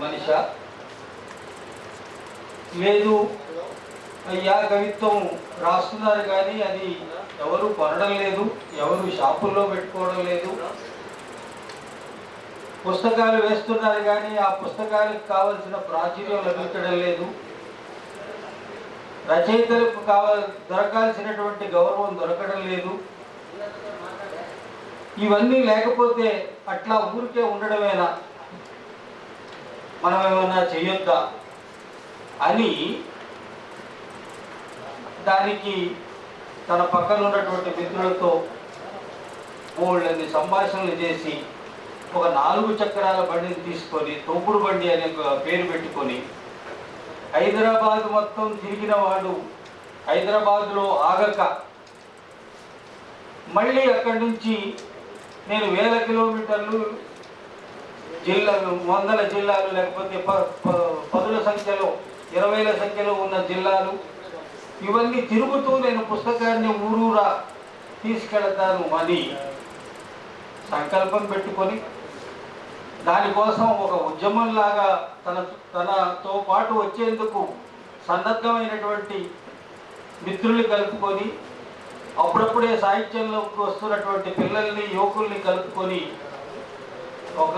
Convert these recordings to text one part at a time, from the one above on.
మనిష? లేదు. అయ్యా కవిత్వం రాస్తున్నారు కానీ అది ఎవరు కొనడం లేదు ఎవరు షాపుల్లో పెట్టుకోవడం లేదు. పుస్తకాలు వేస్తున్నారు కానీ ఆ పుస్తకాలకు కావలసిన ప్రాచుర్యం లభించడం లేదు. రచయితలకు కావ దొరకాల్సినటువంటి గౌరవం దొరకడం లేదు. ఇవన్నీ లేకపోతే అట్లా ఊరికే ఉండడమేనా? మనం ఏమన్నా చేయొద్దా అని దానికి తన పక్కన ఉన్నటువంటి మిత్రులతో బోళ్ళని సంభాషణలు చేసి ఒక నాలుగు చక్రాల బండిని తీసుకొని తోపుడు బండి అనే ఒక పేరు పెట్టుకొని హైదరాబాద్ మొత్తం తిరిగిన వాడు హైదరాబాద్లో ఆగక మళ్ళీ అక్కడి నుంచి నేను వేల కిలోమీటర్లు జిల్లాలు వందల జిల్లాలు లేకపోతే ప- ప- పదుల సంఖ్యలో ఇరవైల సంఖ్యలో ఉన్న జిల్లాలు. ఇవన్నీ తిరుగుతూ నేను పుస్తకాన్ని ఊరూరా తీసుకెళతాను అని సంకల్పం పెట్టుకొని దానికోసం ఒక ఉద్యమంలాగా తన తనతో పాటు వచ్చేందుకు సన్నద్ధమైనటువంటి మిత్రుల్ని కలుపుకొని అప్పుడప్పుడే సాహిత్యంలోకి వస్తున్నటువంటి పిల్లల్ని యువకుల్ని కలుపుకొని ఒక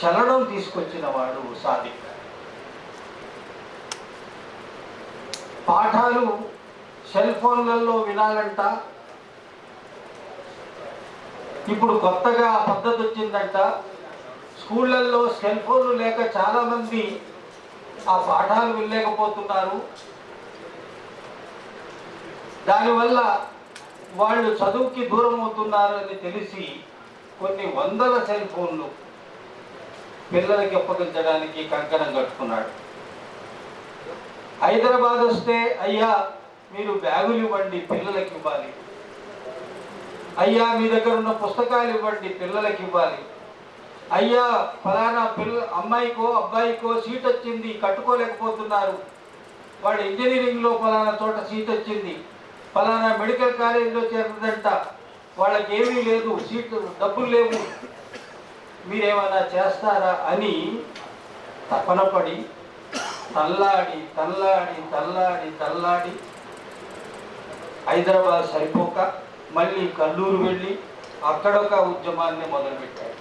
చలనం తీసుకొచ్చిన వాడు సాదిక్ పాఠాలు సెల్ ఫోన్లలో వినాలంట. ఇప్పుడు కొత్తగా పద్ధతి వచ్చిందంట. స్కూళ్ళల్లో సెల్ ఫోన్లు లేక చాలామంది ఆ పాఠాలు వినలేకపోతున్నారు. దానివల్ల వాళ్ళు చదువుకి దూరం అవుతున్నారని తెలిసి కొన్ని వందల సెల్ ఫోన్లు పిల్లలకి అప్పగించడానికి కంకణం కట్టుకున్నాడు. హైదరాబాద్ వస్తే అయ్యా మీరు బ్యాగులు ఇవ్వండి పిల్లలకి ఇవ్వాలి. అయ్యా మీ దగ్గర ఉన్న పుస్తకాలు ఇవ్వండి పిల్లలకి ఇవ్వాలి. అయ్యా ఫలానా పిల్ల అమ్మాయికో అబ్బాయికో సీట్ వచ్చింది కట్టుకోలేకపోతున్నారు. వాడు ఇంజనీరింగ్లో ఫలానా చోట సీట్ వచ్చింది. ఫలానా మెడికల్ కాలేజీలో చేరదంట. వాళ్ళకి ఏమీ లేదు సీటు డబ్బులు లేవు. మీరేమైనా చేస్తారా అని తపనపడి తల్లాడి తల్లాడి తల్లాడి తల్లాడి హైదరాబాద్ సరిపోక మళ్ళీ కల్లూరు వెళ్ళి అక్కడొక ఉద్యమాన్ని మొదలుపెట్టాడు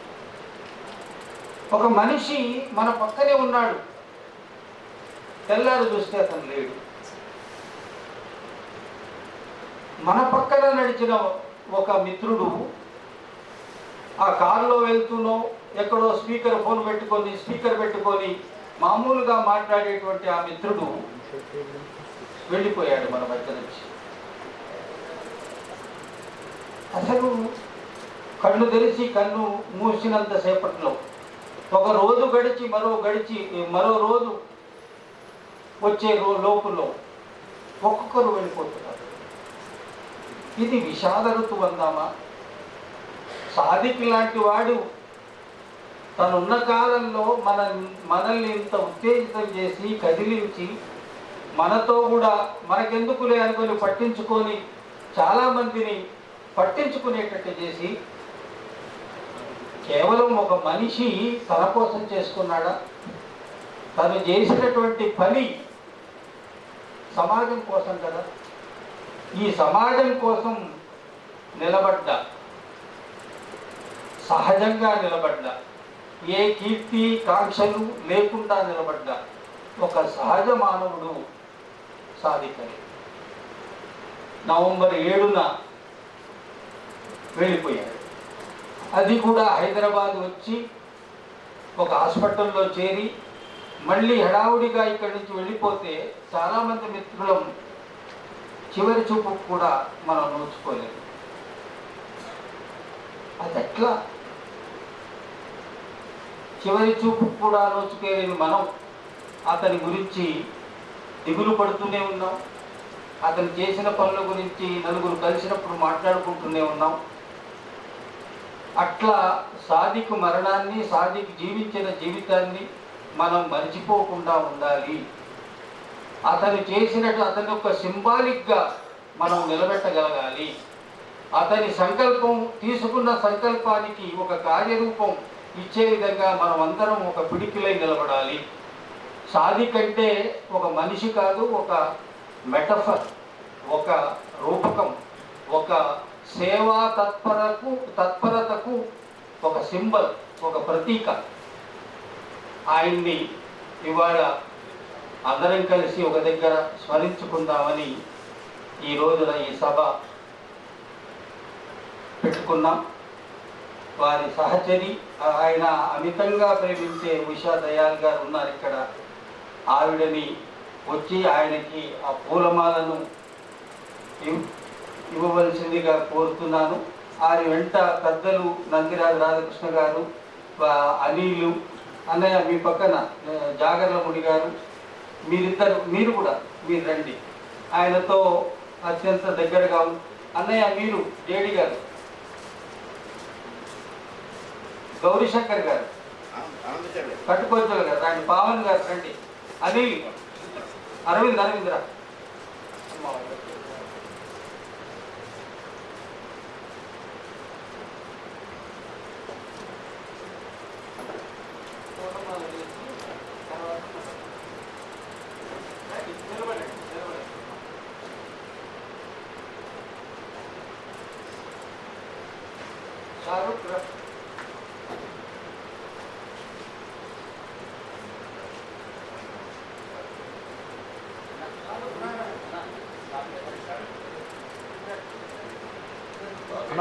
ఒక మనిషి మన పక్కనే ఉన్నాడు. తెల్లారు చూస్తే అతను లేడు. మన పక్కన నడిచిన ఒక మిత్రుడు ఆ కారులో వెళ్తూనో ఎక్కడో స్పీకర్ ఫోన్ పెట్టుకొని స్పీకర్ పెట్టుకొని మామూలుగా మాట్లాడేటువంటి ఆ మిత్రుడు వెళ్ళిపోయాడు మన మధ్య నుంచి. అసలు కళ్ళు తెరిచి కన్ను మూసినంత సేపట్లో ఒక రోజు గడిచి మరో గడిచి మరో రోజు వచ్చే లోపులో ఒక్కొక్కరు వెళ్ళిపోతున్నారు. ఇది విషాద ఋతువు అందామా? సాదిక్ లాంటి వాడు. తనున్న కాలంలో మన మనల్ని ఇంత ఉత్తేజితం చేసి కదిలించి మనతో కూడా మనకెందుకులే అనుకొని పట్టించుకొని చాలామందిని పట్టించుకునేటట్టు చేసి కేవలం ఒక మనిషి తన కోసం చేసుకున్నాడా? తను చేసినటువంటి పని సమాజం కోసం కదా? ఈ సమాజం కోసం నిలబడ్డ. సహజంగా నిలబడ్డ. ఏ కీర్తి కాంక్షలు లేకుండా నిలబడ్డ. ఒక సహజ మానవుడు సాధికలే నవంబర్ ఏడున వెళ్ళిపోయాడు. అది కూడా హైదరాబాద్ వచ్చి ఒక హాస్పిటల్లో చేరి మళ్ళీ హడావుడిగా ఇక్కడి నుంచి వెళ్ళిపోతే చాలామంది మిత్రులం చివరి చూపు కూడా మనం నోచుకోలేదు. అది ఎట్లా? చివరి చూపు కూడా నోచుకోలేని మనం అతని గురించి దిగులు పడుతూనే ఉన్నాం. అతను చేసిన పనుల గురించి నలుగురు కలిసినప్పుడు మాట్లాడుకుంటూనే ఉన్నాం. అట్లా సాదిక్ మరణాన్ని సాదిక్ జీవించిన జీవితాన్ని మనం మర్చిపోకుండా ఉండాలి. అతను చేసినట్టు అతని యొక్క సింబాలిక్గా మనం నిలబెట్టగలగాలి. అతని సంకల్పం తీసుకున్న సంకల్పానికి ఒక కార్యరూపం ఇచ్చే విధంగా మనం అందరం ఒక పిడికిలై నిలబడాలి. సాది కంటే ఒక మనిషి కాదు ఒక మెటఫర్ ఒక రూపకం ఒక సేవా తత్పరకు తత్పరతకు ఒక సింబల్ ఒక ప్రతీక. ఆయన్ని ఇవాళ అందరం కలిసి ఒక దగ్గర స్మరించుకుందామని ఈ రోజున ఈ సభ పెట్టుకున్నాం. వారి సహచరి ఆయన అమితంగా ప్రేమించే ఉషా దయాల్ గారు ఉన్నారు ఇక్కడ. ఆవిడని వచ్చి ఆయనకి ఆ పూలమాలను ఇవ్వవలసిందిగా కోరుతున్నాను. వారి వెంట పెద్దలు నందిరాజు రాధాకృష్ణ గారు అనీలు అనిలు అన్నయ్య మీ పక్కన జాగర్లముడి గారు మీరిద్దరు మీరు కూడా మీరు రండి. ఆయనతో అత్యంత దగ్గరగా అన్నయ్య మీరు డేడి గారు. గౌరీశంకర్ గారు. కట్టుకోవచ్చులు గారు. రండి పావన్ గారు రండి. అనిల్ అరవింద్ అరవింద్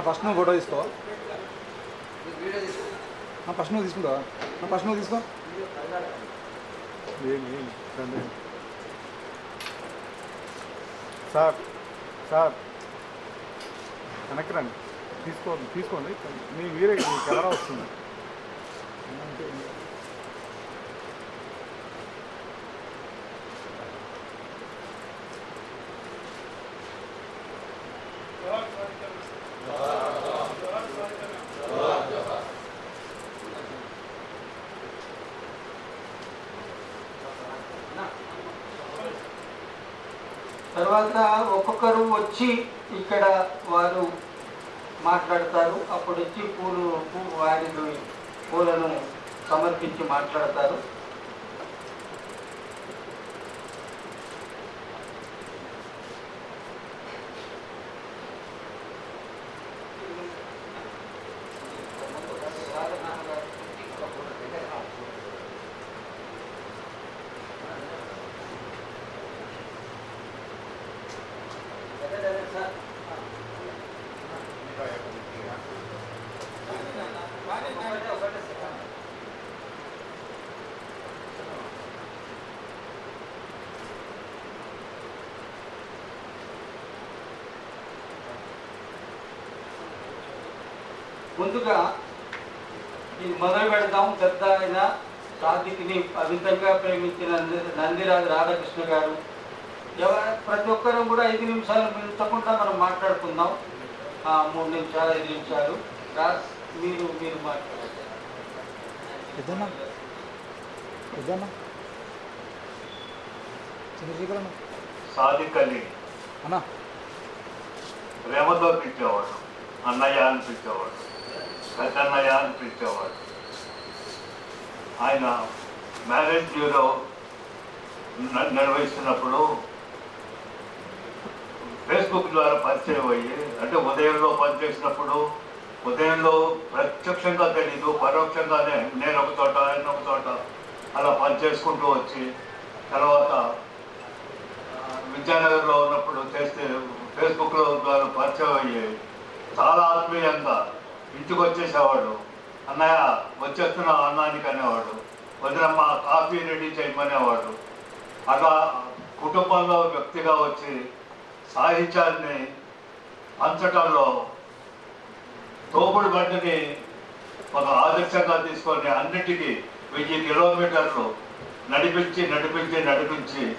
ఫస్ట్ నువ్వు ఫోటో తీసుకో. అన్న ఫస్ట్ నువ్వు తీసుకుంటావా ఫస్ట్ నువ్వు తీసుకో. ఏం ఏం? Sir sir. వెనక్కి రండి. తీసుకోండి తీసుకోండి. మీ మీరే మీ కెమెరా వస్తుంది. తర్వాత ఒక్కొక్కరు వచ్చి ఇక్కడ వారు మాట్లాడతారు. అప్పుడు వచ్చి పూలు పూ- వారిని పూలను సమర్పించి మాట్లాడతారు. ముందుగా ఇది మొదలు పెడదాం పెద్ద ఆయన సాధికిని అమితంగా ప్రేమించిన నందిరాజు రాధాకృష్ణ గారు. ఎవ ప్రతి ఒక్కరూ కూడా ఐదు నిమిషాలు మించకుండా మనం మాట్లాడుకుందాం. ఆ, మూడు నిమిషాలు ఐదు నిమిషాలు. రాస్ మీరు మీరు మాట్లాడారు చంద్రశేఖర్ అన్న? ప్రేమతో పిలిచేవాడు. అన్నయ్య అని పిలిచేవాడు. పెద్దన్నయ్య అని పిలిచేవాడు. ఆయన మ్యారేజ్ బ్యూరో నిర్వహిస్తున్నప్పుడు ఫేస్బుక్ ద్వారా పరిచయం అయ్యి అంటే ఉదయంలో పనిచేసినప్పుడు ఉదయంలో ప్రత్యక్షంగా తెలీదు పరోక్షంగానే నేను ఒక చోట ఆయన ఒక చోట అలా పనిచేసుకుంటూ వచ్చి తర్వాత విద్యానగర్లో ఉన్నప్పుడు చేస్తే ఫేస్బుక్లో ద్వారా పరిచయం అయ్యి చాలా ఆత్మీయంగా ఇంటికి వచ్చేసేవాడు. అన్నయ్య వచ్చేస్తున్నా అన్నానికి అనేవాడు. వదినమ్మ కాఫీ రెడీ చేయమనేవాడు. అలా కుటుంబంలో వ్యక్తిగా వచ్చి సాహిత్యాన్ని పంచటంలో తోపుడు బండిని ఒక ఆదర్శంగా తీసుకొని అన్నిటికీ వెయ్యి కిలోమీటర్లు నడిపించి నడిపించి నడిపించి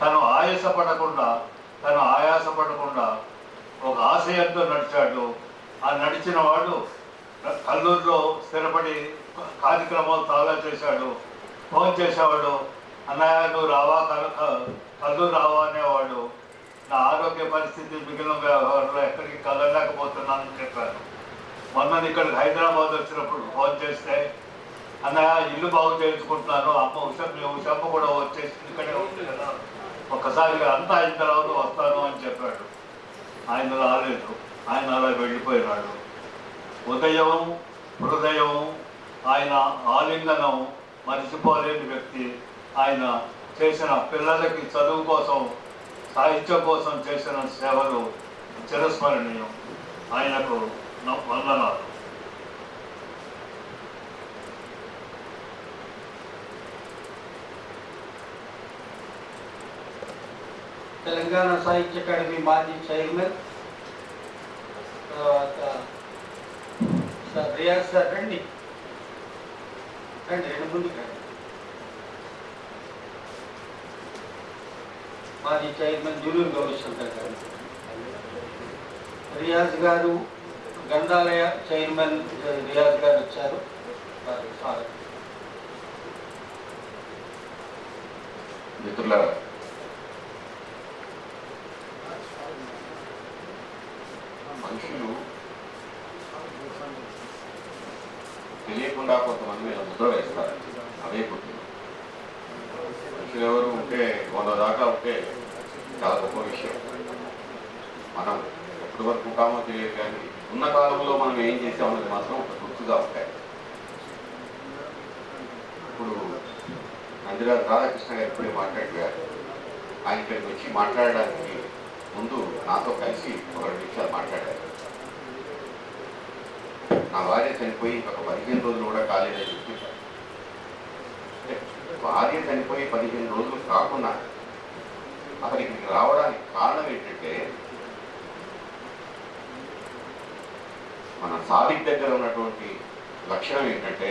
తను ఆయాసపడకుండా తను ఆయాసపడకుండా ఒక ఆశయంతో నడిచాడు. ఆ నడిచిన వాడు కల్లూరులో స్థిరపడి కార్యక్రమాలు చాలా చేశాడు. ఫోన్ చేసేవాడు అన్నయ్య నువ్వు రావా? కల్లూరు రావా? అనేవాడు. నా ఆరోగ్య పరిస్థితి మిగిలిన వ్యవహారంలో ఎక్కడికి కదలలేకపోతున్నానని చెప్పాను మొన్న ఇక్కడికి హైదరాబాద్ వచ్చినప్పుడు ఫోన్ చేస్తే అన్న ఇల్లు బాగు చేయించుకుంటున్నాను. అమ్మ ఉషమ్మ ఉషమ్మ కూడా వచ్చేసి ఇక్కడే ఉంది కదా. ఒక్కసారిగా అంతా అయిన తర్వాత వస్తాను అని చెప్పాడు. ఆయన రాలేదు. ఆయన అలా వెళ్ళిపోయినాడు. ఉదయం హృదయం ఆయన ఆలింగనం మర్చిపోలేని వ్యక్తి. ఆయన చేసిన పిల్లలకి చదువు కోసం సాహిత్యం కోసం చేసిన సేవలు చిరస్మరణీయం. ఆయనకు వందనాలు. తెలంగాణ సాహిత్య అకాడమీ మాజీ చైర్మన్ తర్వాత సార్ రియాజ్ సార్ రండి. రండి రెండు ముందుకు రండి. మాజీ చైర్మన్ జూలూరు గౌరీశంకర్ గారు. రియాజ్ గారు గ్రంథాలయ చైర్మన్ రియాజ్ గారు వచ్చారు. వారికి మిత్రులారా మనుషులు తెలియకుండా కొంతమంది మీద ముద్ర వేస్తారు. అవే పుట్టిన ఎవరు ఉంటే వంద దాకా ఉంటే చాలా గొప్ప విషయం. మనం ఎప్పటి వరకు ఉంటామో తెలియదు కానీ ఉన్న కాలంలో మనం ఏం చేసామన్నది మాత్రం ఒక గుర్తుగా ఉంటాయి. ఇప్పుడు నందిరాజు రాధాకృష్ణ గారు ఇప్పుడే మాట్లాడారు. ఆయన ఇక్కడికి వచ్చి మాట్లాడడానికి ముందు నాతో కలిసి ఒక రెండు నిమిషాలు మాట్లాడారు. నా భార్య చనిపోయి ఒక పదిహేను రోజులు కూడా కాలేదని భార్య చనిపోయి పదిహేను రోజులు కాకుండా అసలు ఇక్కడికి రావడానికి కారణం ఏంటంటే మన సాదిక్ దగ్గర ఉన్నటువంటి లక్షణం ఏంటంటే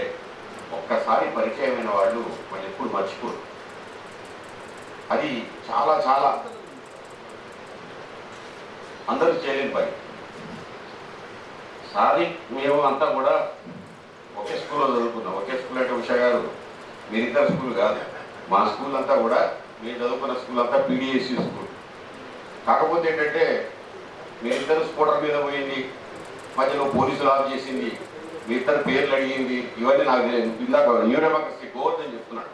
ఒక్కసారి పరిచయమైన వాళ్ళు మనం ఎప్పుడు మర్చిపోరు. అది చాలా చాలా అందరూ చేయలేని పని. సాదిక్ మేము అంతా కూడా ఒకే స్కూల్లో చదువుకున్నాం. ఒకే స్కూల్ అంటే ఉషా గారు మీరిద్దరు స్కూల్ కాదు. మా స్కూల్ అంతా కూడా మీరు చదువుకున్న స్కూల్ అంతా పీడిఎస్సీ స్కూల్. కాకపోతే ఏంటంటే మీరిద్దరు స్కూటర్ మీద పోయింది మధ్యలో పోలీసులు ఆఫ్ చేసింది మీ ఇద్దరు పేర్లు అడిగింది ఇవన్నీ నాకు తెలియదు ఇందాక న్యూ డెమోక్రసీ చెప్తున్నాడు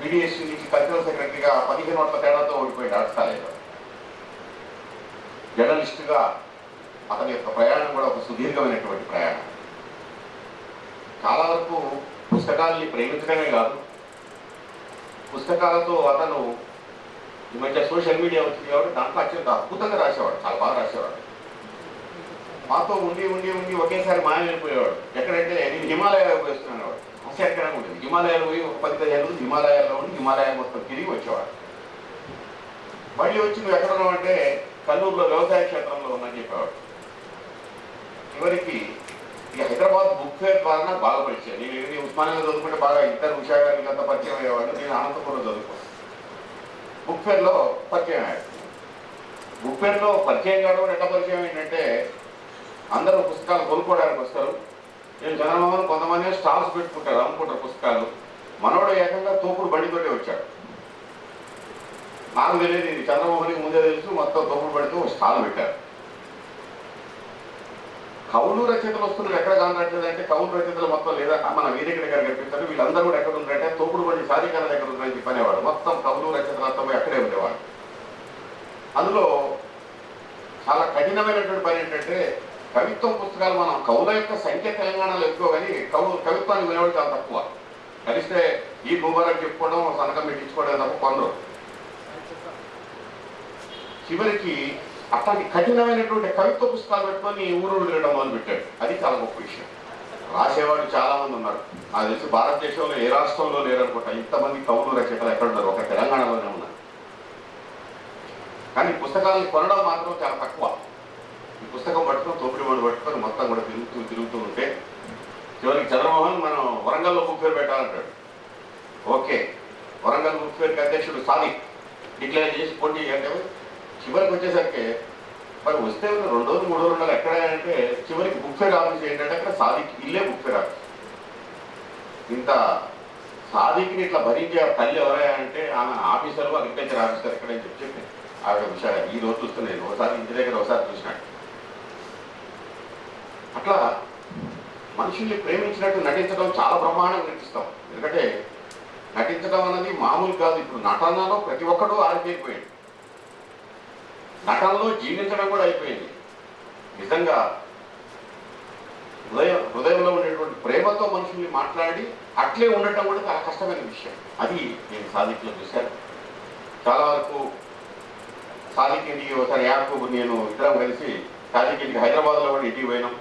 పీడిఎస్సీ నుంచి కల్చరల్ సెక్రటరీగా పదిహేను ఓట్ల తేడాతో ఓడిపోయాడు అడసాలేదు జర్నలిస్టుగా అతని యొక్క ప్రయాణం కూడా ఒక సుదీర్ఘమైనటువంటి ప్రయాణం. చాలా వరకు పుస్తకాల్ని ప్రేమించడమే కాదు పుస్తకాలతో అతను ఈ మధ్య సోషల్ మీడియా వచ్చింది కాబట్టి దాంట్లో అత్యంత అద్భుతంగా రాసేవాడు చాలా బాగా రాసేవాడు. మాతో ఉండి ఉండి ఉండి ఒకేసారి మాయమైపోయేవాడు. ఎక్కడంటే నేను హిమాలయాలకు వేస్తున్నాను అసలు ఎక్కడ హిమాలయాలు పోయి ఒక పది పదిహేను రోజులు హిమాలయాల్లో ఉండి హిమాలయాలు మొత్తం తిరిగి వచ్చేవాడు. మళ్ళీ వచ్చి నువ్వు ఎక్కడ ఉన్నావు అంటే కల్లూరులో వ్యవసాయ క్షేత్రంలో ఉందని చెప్పేవాడు. చివరికి ఇక హైదరాబాద్ బుక్ ఫేర్ ద్వారా నాకు బాగా పరిచయం నేను ఇది ఉస్మానియాలో చదువుకుంటే బాగా ఇద్దరు ఉషా గారికి అంతా పరిచయం అయ్యేవాడు నేను అనంతపురం చదువుకున్నాను. బుక్ ఫేర్లో పరిచయం అయ్యాడు. బుక్ ఫేర్లో పరిచయం కావడం ఎట్లా పరిచయం ఏంటంటే అందరూ పుస్తకాలు కొనుక్కోవడానికి వస్తారు. నేను జనమోహన్ కొంతమంది స్టాల్స్ పెట్టుకుంటారు అమ్ముకుంటారు పుస్తకాలు. మనోడు ఏకంగా తోపుడు బండితోటే వచ్చాడు. నాకు తెలియదు ఇది చంద్రమోహన్కి ముందే తెలుసు మొత్తం తోపుడు బండితో స్టాల్ పెట్టారు. కవులు రచయితలు వస్తున్నారు ఎక్కడ కానట్లేదంటే అంటే కవులు రచయితలు మొత్తం లేదా మన వేదిక గారు కనిపిస్తారు. వీళ్ళందరూ కూడా ఎక్కడ ఉన్నారంటే తోపుడు బండి సాధికార దగ్గర ఉన్నారని చెప్పనేవాడు. మొత్తం కవులు రచయితలు అంతా అక్కడే ఉండేవాడు అందులో చాలా కఠినమైనటువంటి పని ఏంటంటే కవిత్వం పుస్తకాలు మనం కవుల యొక్క సంఖ్య తెలంగాణలో ఎక్కువ కానీ కవు కవిత్వాన్ని వినేవాడు చాలా తక్కువ. కలిస్తే ఈ భూభారం చెప్పుకోవడం సంతకం పెట్టించుకోవడం తప్ప కొందరు. చివరికి అట్లాంటి కఠినమైనటువంటి కవిత్వ పుస్తకాలు పెట్టుకొని ఊరు తిరగడం మొదలు పెట్టాడు అది చాలా గొప్ప విషయం. రాసేవాళ్ళు చాలా మంది ఉన్నారు. నాకు తెలిసి భారతదేశంలో ఏ రాష్ట్రంలో లేరనుకుంటా. ఇంతమంది కవులు రచయితలు ఎక్కడ ఉన్నారు? ఒక తెలంగాణలోనే ఉన్నారు. కానీ పుస్తకాలను కొనడం మాత్రం చాలా తక్కువ. ఈ పుస్తకం పట్టుకొని తోపిడి వాడు పట్టుకొని మొత్తం కూడా తిరుగుతూ తిరుగుతూ ఉంటే చివరికి చంద్రమోహన్ మనం వరంగల్లో బుక్ ఫేర్ పెట్టాలంటాడు. ఓకే. వరంగల్ బుక్ ఫేర్కి అధ్యక్షుడు సాదిక్ డిక్లేర్ చేసి పోటీ అంటే చివరికి వచ్చేసరికి మరి వస్తే రెండు రోజులు మూడు రోజులు ఉండాలి. ఎక్కడ అంటే చివరికి బుక్ ఫేర్ ఆఫీస్ ఏంటంటే అక్కడ సాదిక్ ఇల్లే బుక్ ఫేర్ ఆఫీస్ ఇంత సాదిక్ని ఇట్లా భరించే తల్లి ఎవరయ్యా అంటే ఆమె ఆఫీసర్ అగ్రికల్చర్ ఆఫీసర్ ఎక్కడని చెప్పి చెప్పి ఆవిడ విషయాలు ఈ రోజు చూస్తున్నాను ఒకసారి ఇంటి దగ్గర ఒకసారి చూసినాడు అట్లా మనుషుల్ని ప్రేమించినట్టు నటించడం చాలా బ్రహ్మాండంగా నటిస్తాం ఎందుకంటే నటించడం అన్నది మామూలు కాదు. ఇప్పుడు నటనలో ప్రతి ఒక్కడూ ఆరిపోయిపోయాడు. నటనలో జీవించడం కూడా అయిపోయింది. నిజంగా హృదయం హృదయంలో ఉండేటువంటి ప్రేమతో మనుషుల్ని మాట్లాడి అట్లే ఉండటం కూడా చాలా కష్టమైన విషయం. అది నేను సాధికులు చూశాను చాలా వరకు సాదిక్ ఒకసారి యాప్ నేను ఇద్దరం కలిసి సాదిక్ హైదరాబాద్లో కూడా ఇంటికి పోయినాం.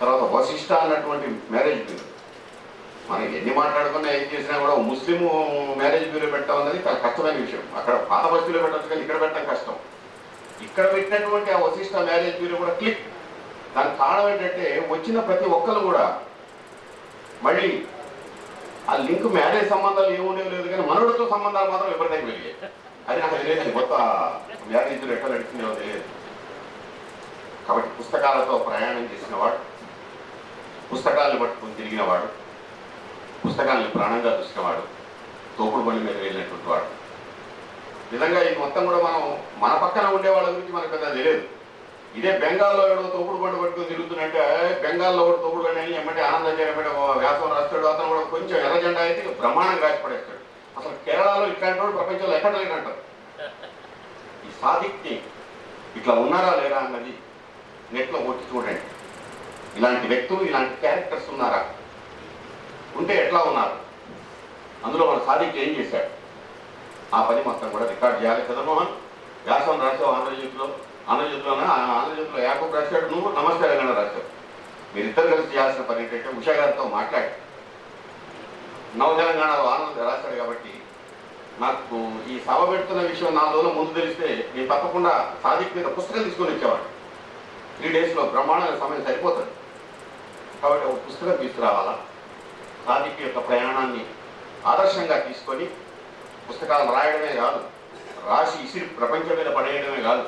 తర్వాత వశిష్ట అన్నటువంటి మ్యారేజ్ బ్యూరో మనం ఎన్ని మాట్లాడుకున్నా ఏం చేసినా కూడా ముస్లిం మ్యారేజ్ బ్యూరో పెట్టడం అనేది చాలా కష్టమైన విషయం. అక్కడ పాత బస్తీలో పెట్టచ్చు కానీ ఇక్కడ పెట్టడం కష్టం. ఇక్కడ పెట్టినటువంటి ఆ వశిష్ట మ్యారేజ్ బ్యూరో కూడా క్లిక్ దానికి కారణం ఏంటంటే వచ్చిన ప్రతి ఒక్కరు కూడా మళ్ళీ ఆ లింక్ మ్యారేజ్ సంబంధాలు ఏముండేవి లేదు కానీ మనవడితో సంబంధాలు మాత్రం విపరీతంగా వెళ్ళాయి అది నాకు తెలియదు కొత్త మ్యారేజ్ ఎట్లా నడిచిందో తెలియదు. కాబట్టి పుస్తకాలతో ప్రయాణం చేసిన వాడు పుస్తకాలను పట్టుకుని తిరిగినవాడు పుస్తకాలను ప్రాణంగా చూసేవాడు తోపుడు బండి మీద వెళ్ళినటువంటి వాడు. నిజంగా ఈ మొత్తం కూడా మనం మన పక్కన ఉండే వాళ్ళ గురించి మనకు పెద్ద తెలియదు. ఇదే బెంగాల్లో ఎవడో తోపుడు బండి పట్టుకుని తిరుగుతున్నట్టే బెంగాల్లో కూడా తోపుడు బండి అని ఏమంటే ఆనందం చేయబడి వ్యాసం రాస్తాడు అతను కూడా కొంచెం ఎర్ర జెండా అయితే బ్రహ్మాండం కాచిపడేస్తాడు అసలు కేరళలో ఇట్లాంటి వాడు ప్రపంచంలో ఎక్కడ లేనంటారు ఈ సాదిక్ని ఇట్లా ఉన్నారా లేరా అన్నది నెట్లో కొట్టి చూడండి. ఇలాంటి వ్యక్తులు ఇలాంటి క్యారెక్టర్స్ ఉన్నారా? ఉంటే ఎట్లా ఉన్నారు? అందులో మన సాదిక్ ఏం చేశాడు? ఆ పని మొత్తం కూడా రికార్డ్ చేయాలి చంద్రమోహన్ వ్యాసం రాసావు ఆంధ్రజ్యోతిలో? ఆంధ్రజ్యోతిలోనే? ఆంధ్రజ్యోతిలో యాకూబ్ రాశాడు నువ్వు నమస్తే తెలంగాణ రాశావు. మీరిద్దరు కలిసి చేయాల్సిన పని ఏంటంటే ఉషా గారితో మాట్లాడి. నవ తెలంగాణలో ఆనంద్ రాశాడు కాబట్టి నాకు ఈ సభ పెడుతున్న విషయం నా రోజుల ముందు తెలిస్తే నేను తప్పకుండా సాదిక్ మీద పుస్తకం తీసుకొని వచ్చేవాడు త్రీ డేస్లో బ్రహ్మాండమైన సమయం సరిపోతుంది. కాబట్టి ఒక పుస్తకం తీసుకురావాలా? సాదిక్ యొక్క ప్రయాణాన్ని ఆదర్శంగా తీసుకొని పుస్తకాలు రాయడమే కాదు రాసి ఇసిరి ప్రపంచం మీద పడేయడమే కాదు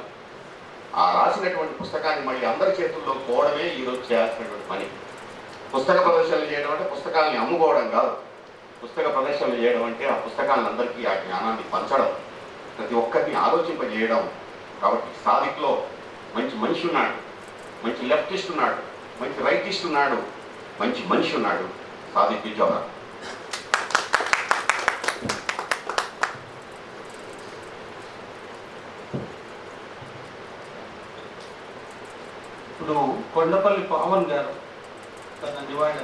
ఆ రాసినటువంటి పుస్తకాన్ని మళ్ళీ అందరి చేతుల్లో పోవడమే ఈరోజు చేయాల్సినటువంటి పని. పుస్తక ప్రదర్శనలు చేయడం అంటే పుస్తకాలని అమ్ముకోవడం కాదు. పుస్తక ప్రదర్శనలు చేయడం అంటే ఆ పుస్తకాలను అందరికీ ఆ జ్ఞానాన్ని పంచడం. ప్రతి ఒక్కరిని ఆలోచింపజేయడం. కాబట్టి సాదిక్లో మంచి మనిషి ఉన్నాడు మంచి లెఫ్టిస్ట్ ఉన్నాడు మంచి రైటిస్ట్ ఉన్నాడు మంచి మనిషి ఉన్నాడు. సాదిక్ ఇప్పుడు కొండపల్లి పవన్ గారు తన నివాళి